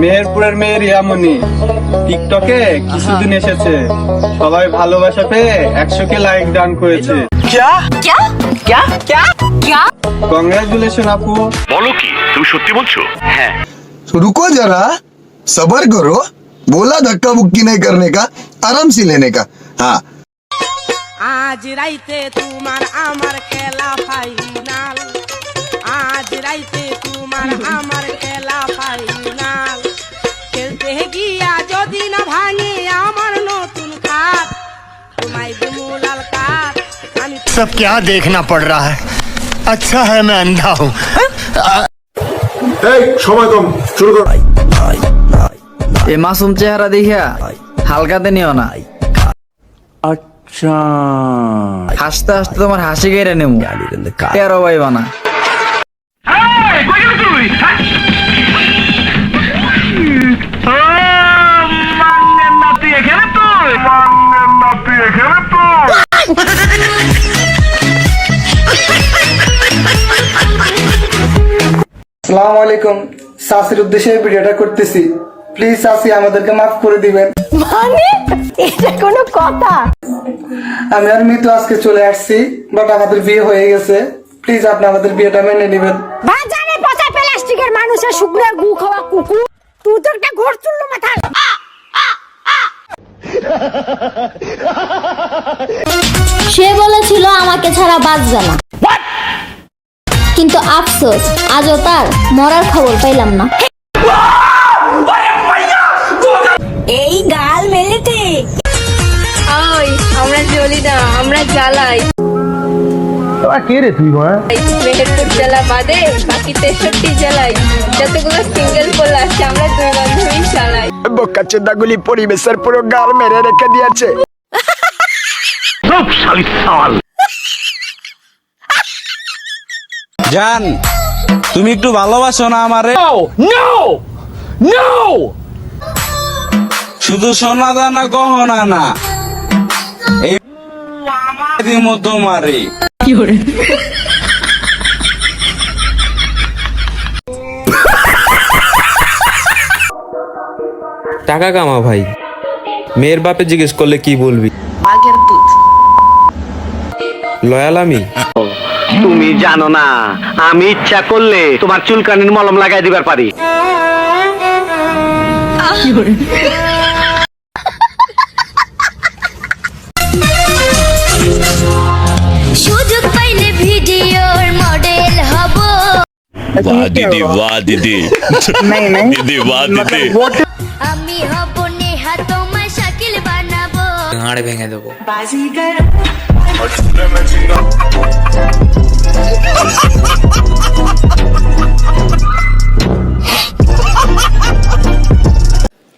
মেহেরপুরের মেয়ে রিয়ামণি টিকটকে কিছুদিন এসেছে সবাই ভালোবাসা পেয়ে একশো কে লাইক ডান করেছে क्या क्या क्या क्या কংগ্রাচুলেশন আপু বলো কি তুমি সত্যি বলছো হ্যাঁ रुको जरा सबर करो बोला धक्का मुक्की नहीं करने का आराम से लेने का हाँ আজ রাইতে তোমার আমার খেলা ফাইনাল যদি না ভাঙে আমার নতুন খাট তোমায় দুমুলাল কাঠ আমি सब क्या देखना पड़ रहा है अच्छा है मैं अंधा हूँ এই সময় কম শুরু কর এ মাসুম চেহারা দেখিয়া হালকাতে নিও না আচ্ছা হাসতে হাসতে তোমার হাসি কেড়ে নেবো তেরো পাইবা না সালাম আলাইকুম। সাসির উদ্দেশ্যে ভিডিওটা করতেছি। প্লিজ সাসি আমাদেরকে মাফ করে দিবেন। মানে? এটা কোনো কথা? আমি আর মিতু আজকে চলে আসছি বাট আমাদের বিয়ে হয়ে গেছে। প্লিজ আপনি আমাদের বিয়েটা মেনে নেবেন। বাজারে পচা প্লাস্টিকের মানুষের শুকনো গু খাওয়া কুকুর। তুই তোর কে ঘর চুললো মাথায় সে বলেছিল আমাকে ছাড়া বাঁচবে না। কিন্তু আফসোস আজও তার মরার খবর পাইলাম না। এই গাল মেলেতে। ওই আমরা জ্বলি না আমরা জ্বালাই। মেহেরপুর জেলা বাদে বাকি তেষট্টি জেলায় যতগুলো সিঙ্গেল পোল আছে আমরা দুই বান্ধবী চালাই। বোকা চোদাগুলি পরিবেশের পুরো গাল মেরে রেখে দিয়েছে। সব শালি সাল। জান তুমি একটু ভালোবাসো না আমারে? শুধু সোনা দানা গহনা না। এই তোমারে। টাকা কামা ভাই। মেয়ের বাপে জিজ্ঞেস করলে কি বলবি? লয়াল আমি। তুমি জানো না আমি ইচ্ছা করলে তোমার চুলকানির মলম লাগাই দিবার পারি। সুযোগ পাইলে ভিডিওর মডেল হব। আমি হব নেহা তোমায় শাকিল বানাবো। ভেঙে দেবো।